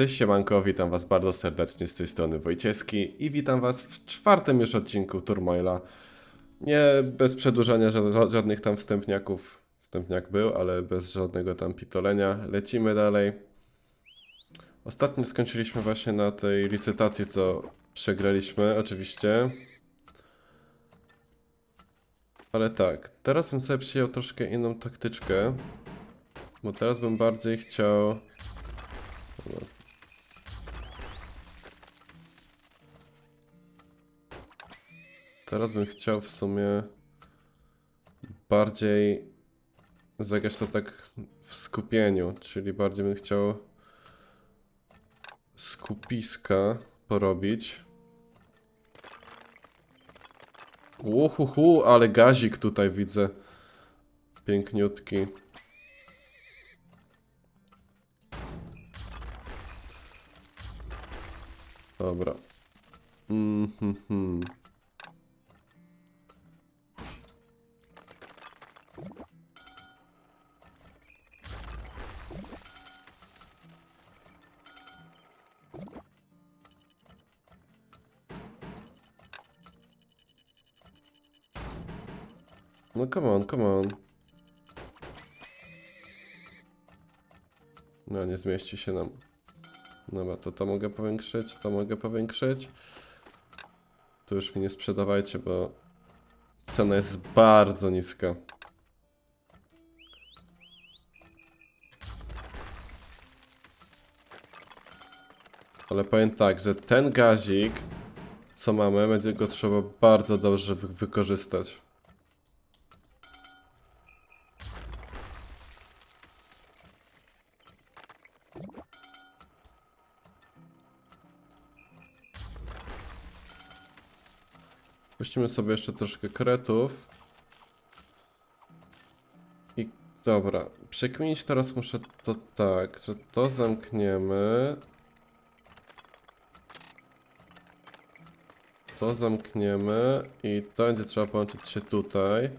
Cześć siemanko, witam was bardzo serdecznie z tej strony Wojciechski i witam was w czwartym już odcinku Turmoila. Nie bez przedłużania ża- ża- żadnych tam wstępniaków, wstępniak był, ale bez żadnego tam pitolenia. Lecimy dalej. Ostatnio skończyliśmy właśnie na tej licytacji, co przegraliśmy, oczywiście. Ale tak, teraz bym sobie przyjął troszkę inną taktyczkę, bo teraz bym bardziej chciał... Teraz bym chciał w sumie bardziej zagrać to tak w skupieniu, czyli bardziej bym chciał skupiska porobić. Uhuhu, ale gazik tutaj widzę. Piękniutki. Dobra. Mhm. No come on, come on. No nie zmieści się nam. Dobra, to to mogę powiększyć, to mogę powiększyć. Tu już mi nie sprzedawajcie, bo cena jest bardzo niska. Ale powiem tak, że ten gazik, co mamy, będzie go trzeba bardzo dobrze wy wykorzystać. Puścimy sobie jeszcze troszkę kretów. I dobra, przekminić teraz muszę to tak, że to zamkniemy. To zamkniemy i to będzie trzeba połączyć się tutaj.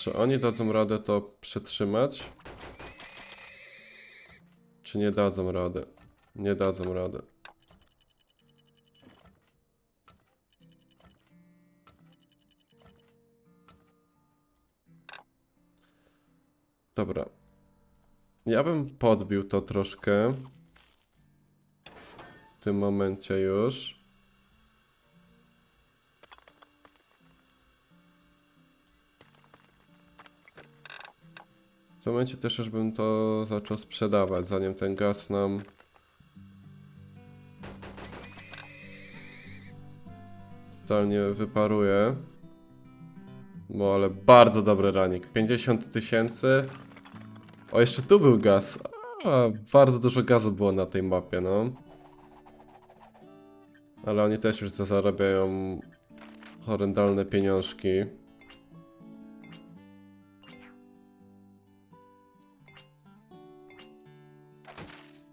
Czy oni dadzą radę to przetrzymać? Czy nie dadzą rady? Nie dadzą rady. Dobra. Ja bym podbił to troszkę. W tym momencie już. W tym momencie też już bym to zaczął sprzedawać, zanim ten gaz nam... Totalnie wyparuje. No ale bardzo dobry ranik. 50 tysięcy. O, jeszcze tu był gaz. A, bardzo dużo gazu było na tej mapie, no. Ale oni też już za- zarabiają horrendalne pieniążki.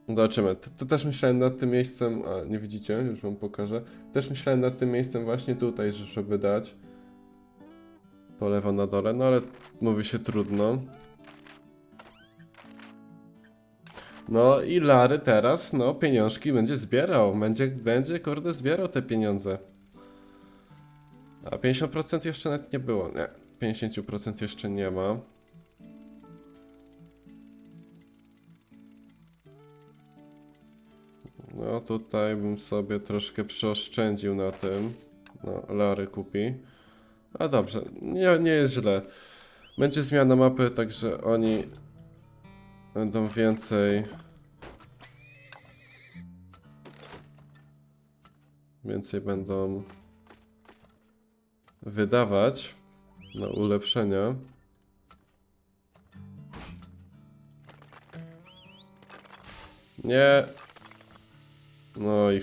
Zobaczymy. To, też myślałem nad tym miejscem. A, nie widzicie? Już wam pokażę. Też myślałem nad tym miejscem właśnie tutaj, że- żeby dać. Po lewo na dole, no ale mówi się trudno. No i Lary teraz, no pieniążki będzie zbierał. Będzie, będzie kurde zbierał te pieniądze. A 50% jeszcze nawet nie było. Nie, 50% jeszcze nie ma. No tutaj bym sobie troszkę przeoszczędził na tym. No, Lary kupi. A dobrze, nie, nie jest źle. Będzie zmiana mapy, także oni będą więcej. Więcej będą wydawać na ulepszenia. Nie. No i...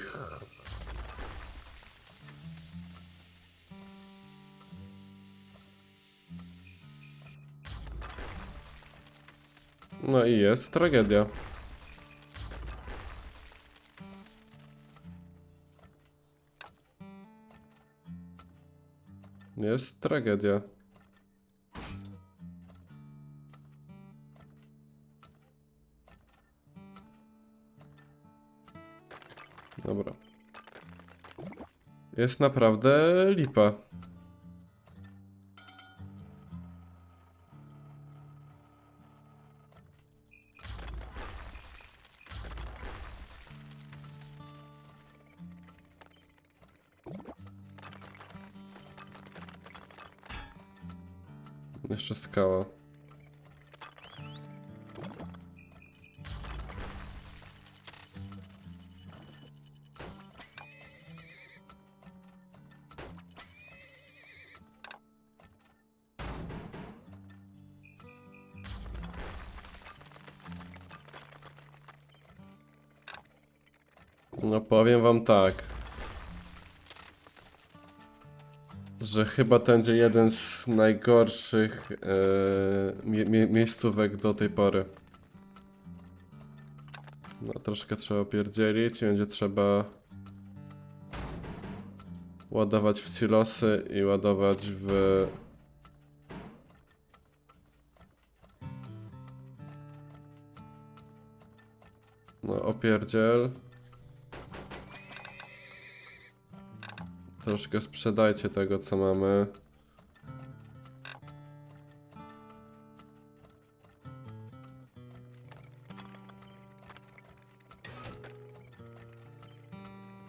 No i jest tragedia. Jest tragedia. Dobra. Jest naprawdę lipa. Jeszcze skała. No powiem wam tak. Że chyba to będzie jeden z najgorszych e, mie mie miejscówek do tej pory. No troszkę trzeba pierdzielić, będzie trzeba ładować w silosy i ładować w No opierdziel. Troszkę sprzedajcie tego, co mamy.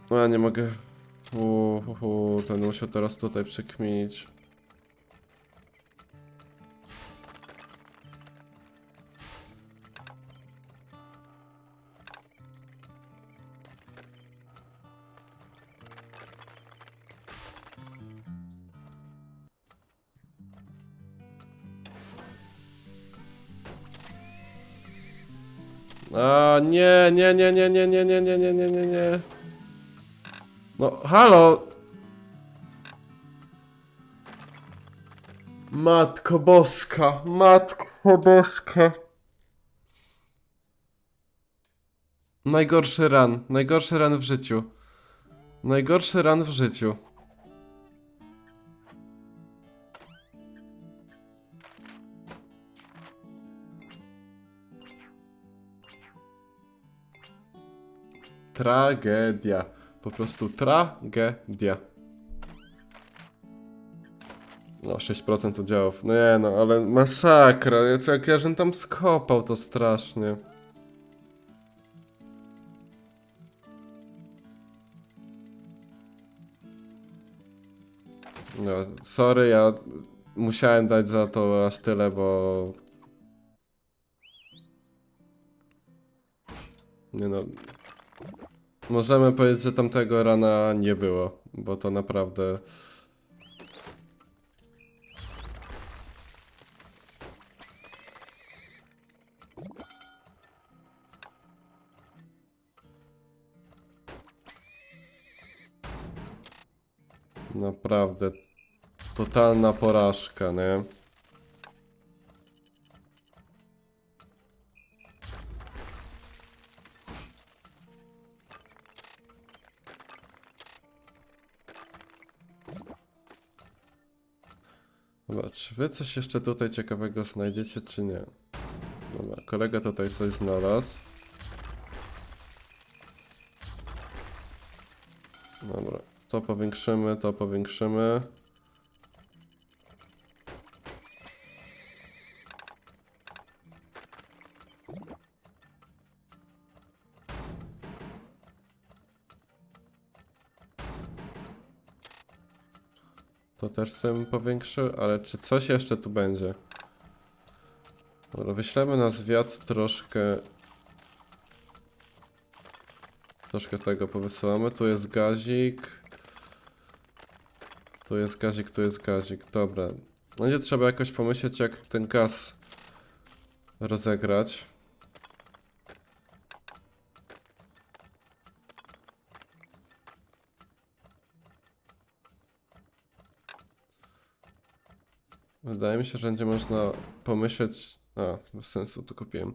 No ja nie mogę. Uu, hu, hu, będę musiał teraz tutaj przekminić. A nie, nie, nie, nie, nie, nie, nie, nie, nie, nie, nie, nie. No, halo! Matko boska, matko boska. Najgorszy ran, najgorszy ran w życiu. Najgorszy ran w życiu. Tragedia. Po prostu tragedia. No, 6% udziałów. No nie no, ale masakra. Jak- ja żem tam skopał to strasznie. No, sorry, ja musiałem dać za to aż tyle, bo... Nie no, Możemy powiedzieć, że tamtego rana nie było, bo to naprawdę. Naprawdę totalna porażka, nie? Wy coś jeszcze tutaj ciekawego znajdziecie, czy nie? Dobra, kolega tutaj coś znalazł. Dobra, to powiększymy, to powiększymy. Też sobie powiększy, ale czy coś jeszcze tu będzie? Dobra, wyślemy na zwiat troszkę... Troszkę tego powysyłamy. Tu jest gazik. Tu jest gazik, tu jest gazik. Dobra. Będzie trzeba jakoś pomyśleć, jak ten gaz rozegrać. Wydaje mi się, że będzie można pomyśleć... A, bez sensu to kupiłem.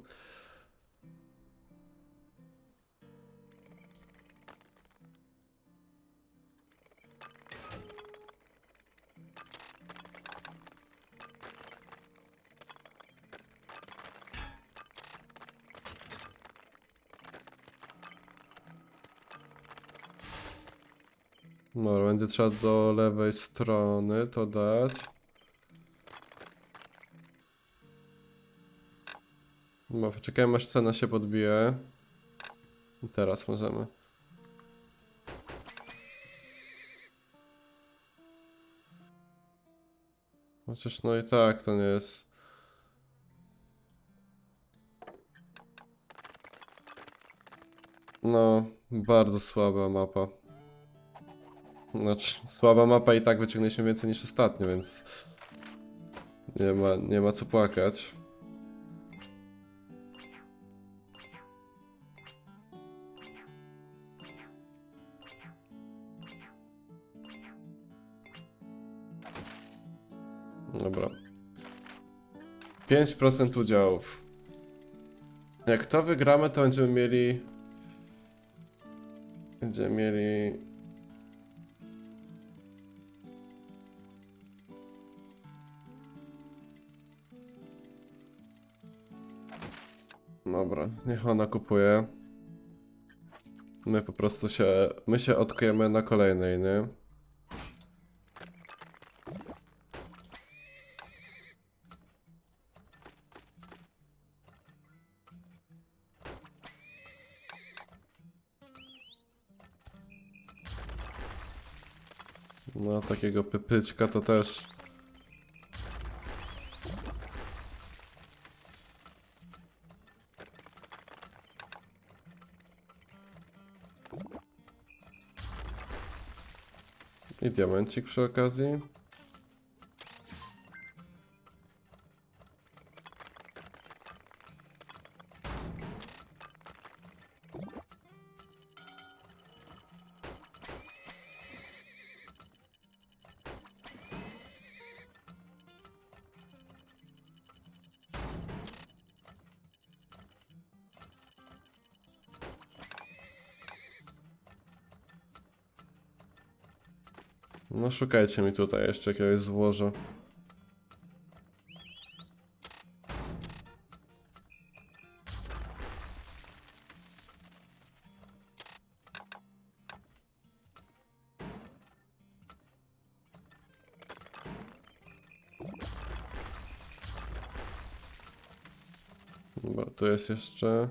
No, będzie trzeba do lewej strony to dać. No, poczekajmy aż cena się podbije. I teraz możemy. Chociaż no i tak to nie jest. No, bardzo słaba mapa. Znaczy, słaba mapa i tak wyciągnęliśmy więcej niż ostatnio, więc nie ma, nie ma co płakać. Dobra. 5% udziałów. Jak to wygramy, to będziemy mieli. Będziemy mieli. Dobra, niech ona kupuje. My po prostu się. My się odkujemy na kolejnej, nie? Takiego pypyczka to też. I diamencik przy okazji. No szukajcie mi tutaj jeszcze jakiegoś złoża. Dobra, tu jest jeszcze...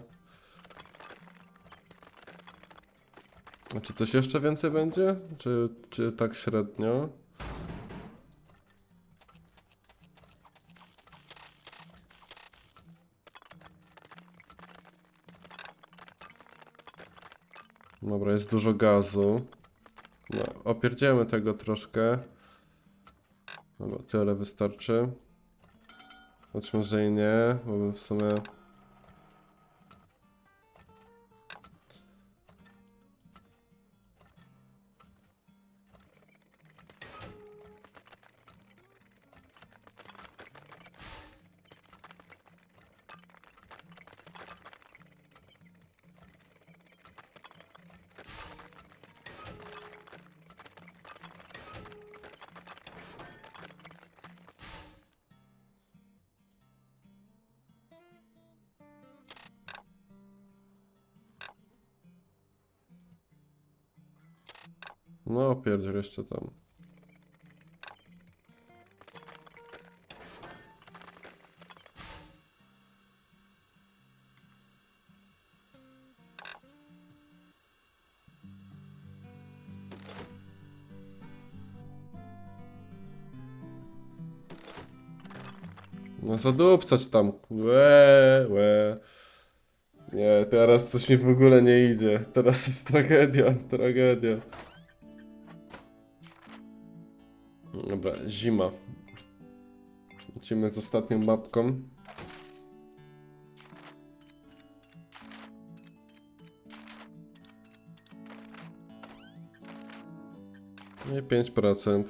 czy coś jeszcze więcej będzie? Czy, czy tak średnio? Dobra, jest dużo gazu. No, opierdziemy tego troszkę. Dobra, tyle wystarczy. Choć może i nie, bo w sumie... No, opierdziel jeszcze tam. No zadupcać tam. Łe, łe. Nie, teraz coś mi w ogóle nie idzie. Teraz jest tragedia, tragedia. Dobra, zima. Lecimy z ostatnią mapką. No I 5%.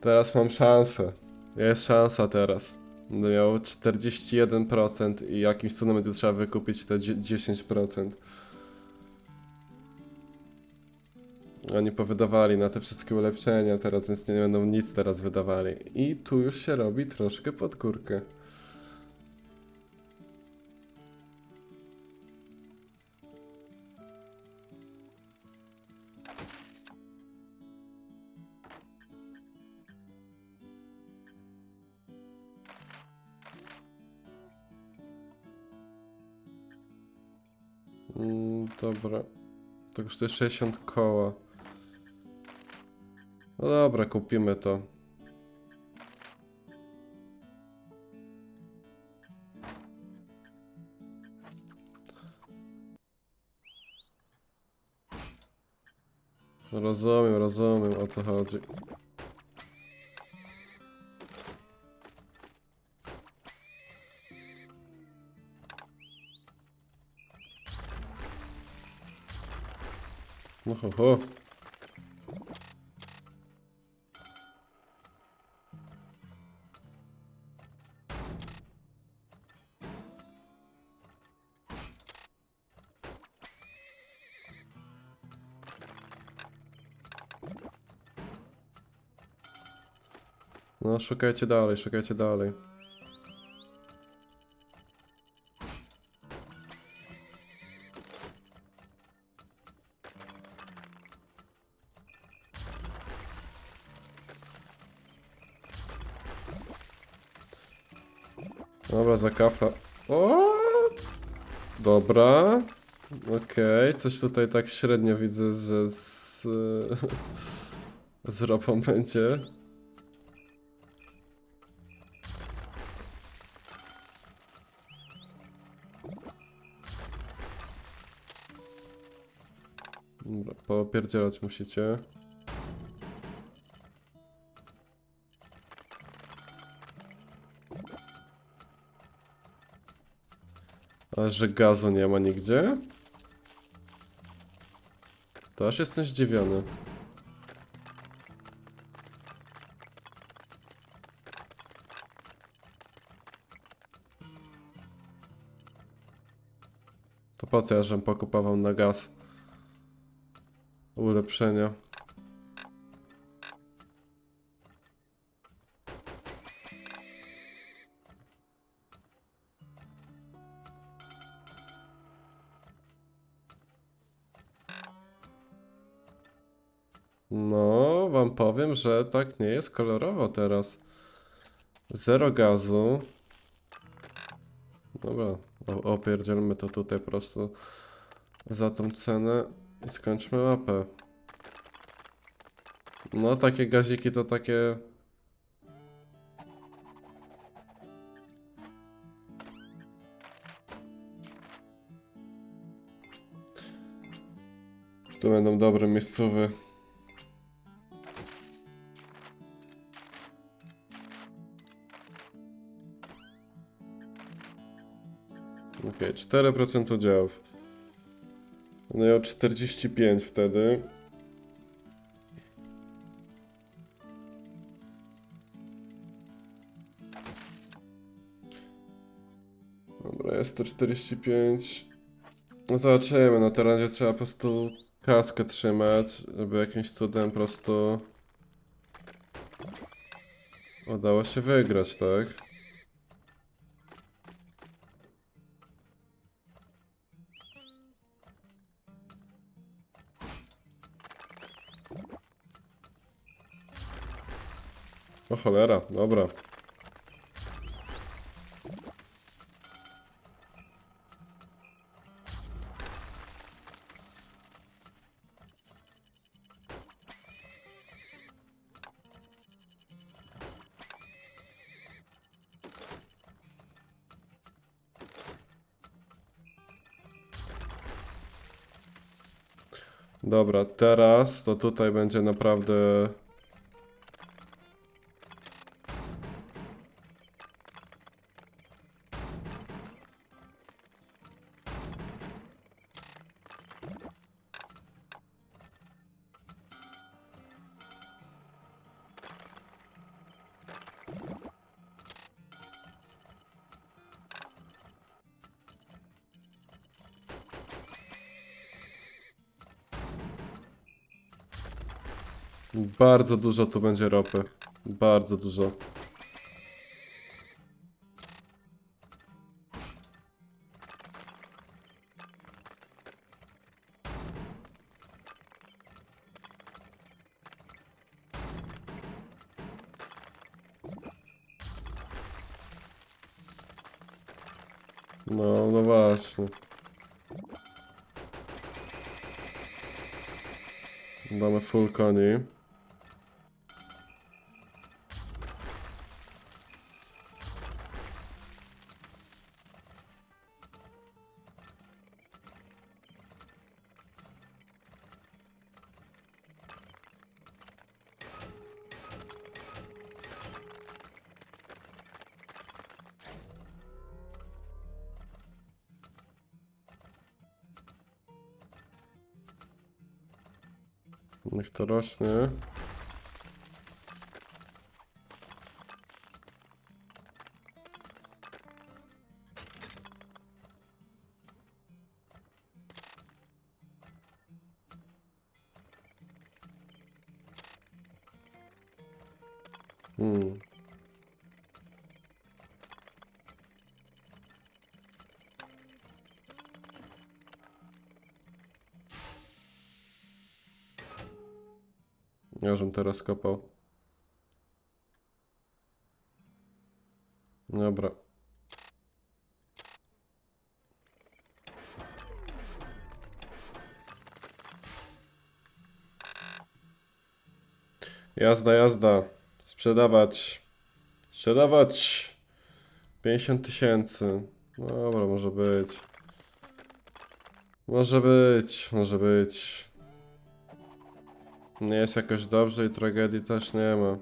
Teraz mam szansę. Jest szansa teraz. Będę miał 41% i jakimś cudem będzie trzeba wykupić te dzie- 10%. Oni powydawali na te wszystkie ulepszenia teraz, więc nie będą nic teraz wydawali. I tu już się robi troszkę pod górkę. Mm, dobra. Tak to kosztuje 60 koła. No dobra, kupimy to. Rozumiem, rozumiem o co chodzi. No ho, ho. No, szukajcie dalej, szukajcie dalej. Dobra, za kafla. O! Dobra. Okej, coś tutaj tak średnio widzę, że z... z ropą będzie. Popierdzielać musicie. Ale że gazu nie ma nigdzie? To aż jestem zdziwiony. To po co ja żem pokupował na gaz? Ulepszenia. No, wam powiem, że tak nie jest kolorowo teraz. Zero gazu. Dobra, opierdzielmy to tutaj po prostu za tą cenę i skończmy mapę. No, takie gaziki to takie... To będą dobre miejscowe. Okej, 4% udziałów. No miał 45 wtedy. Dobra, jest to 45. No zobaczymy, no teraz będzie trzeba po prostu kaskę trzymać, żeby jakimś cudem po prostu udało się wygrać, tak? O cholera, dobra. Dobra, teraz to tutaj będzie naprawdę Bardzo dużo tu będzie ropy. Bardzo dużo. Niech to rośnie. Ja żem teraz kopał. Dobra. Jazda, jazda. Sprzedawać. Sprzedawać. 50 tysięcy. Dobra, może być. Może być, może być. Nie jest jakoś dobrze i tragedii też nie ma.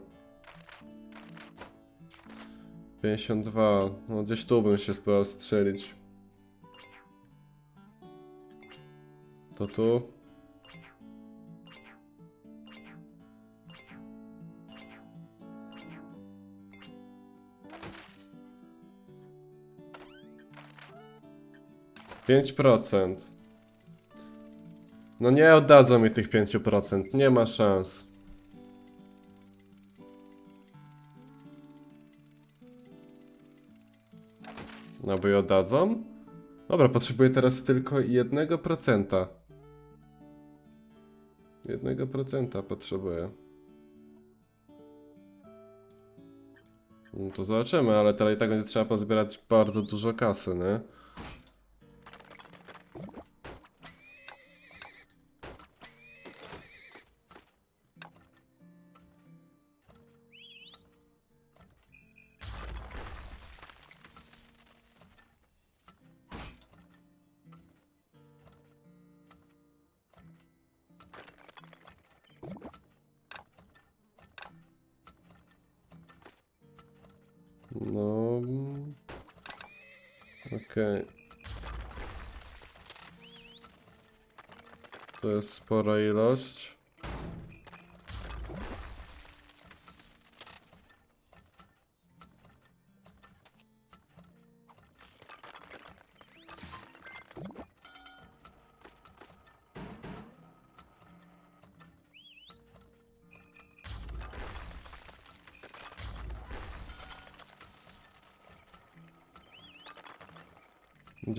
52. No gdzieś tu bym się spróbował strzelić. To tu. Pięć procent. No nie oddadzą mi tych 5%, nie ma szans. No i oddadzą? Dobra, potrzebuję teraz tylko 1%. 1% potrzebuję. No to zobaczymy, ale teraz i tak będzie trzeba pozbierać bardzo dużo kasy, nie? No. Okej. To jest spora ilość.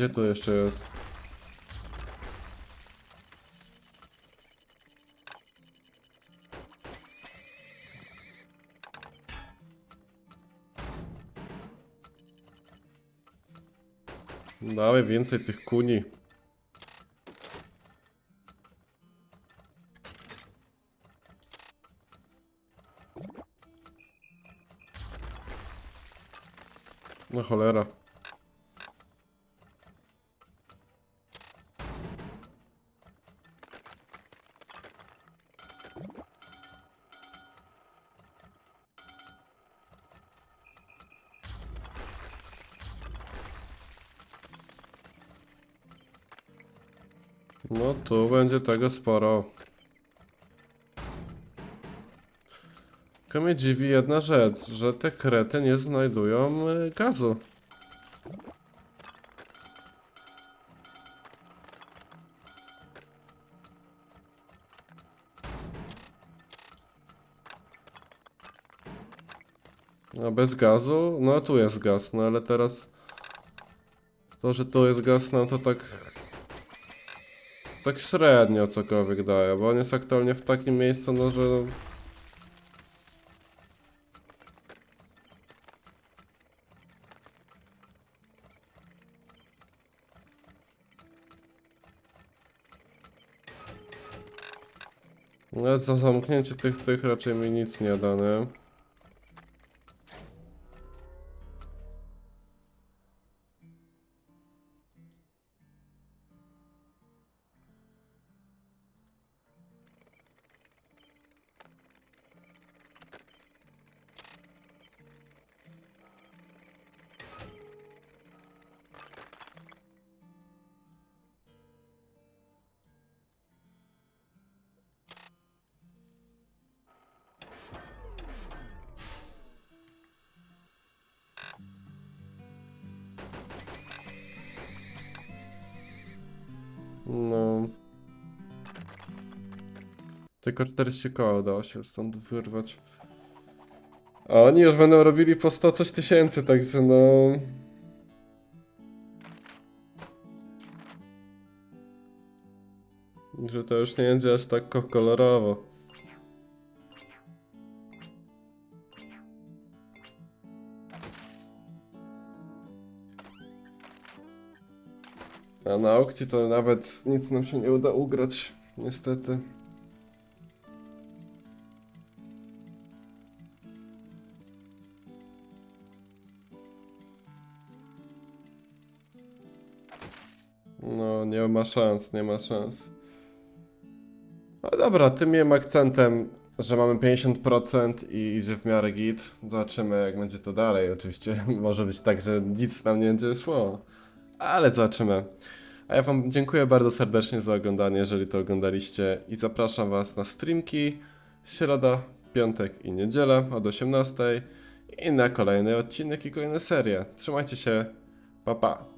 Gdzie to jeszcze jest? Dawaj więcej tych kuni. No cholera. Będzie tego sporo. Tylko mnie dziwi jedna rzecz, że te krety nie znajdują y, gazu. A bez gazu? No tu jest gaz, no ale teraz... To, że tu jest gaz, no to tak tak średnio cokolwiek daje, bo on jest aktualnie w takim miejscu, no że... Ale za zamknięcie tych, tych raczej mi nic nie da, nie? Tylko 40 koła udało się stąd wyrwać. A oni już będą robili po 100 coś tysięcy, także no... Że to już nie będzie aż tak ko- kolorowo. A na aukcji to nawet nic nam się nie uda ugrać, niestety. Ma szans, nie ma szans. No dobra, tym miłym akcentem, że mamy 50% i idzie w miarę git. Zobaczymy, jak będzie to dalej. Oczywiście może być tak, że nic nam nie będzie szło, ale zobaczymy. A ja Wam dziękuję bardzo serdecznie za oglądanie, jeżeli to oglądaliście i zapraszam Was na streamki środa, piątek i niedzielę od 18 i na kolejny odcinek i kolejne serie. Trzymajcie się, pa pa!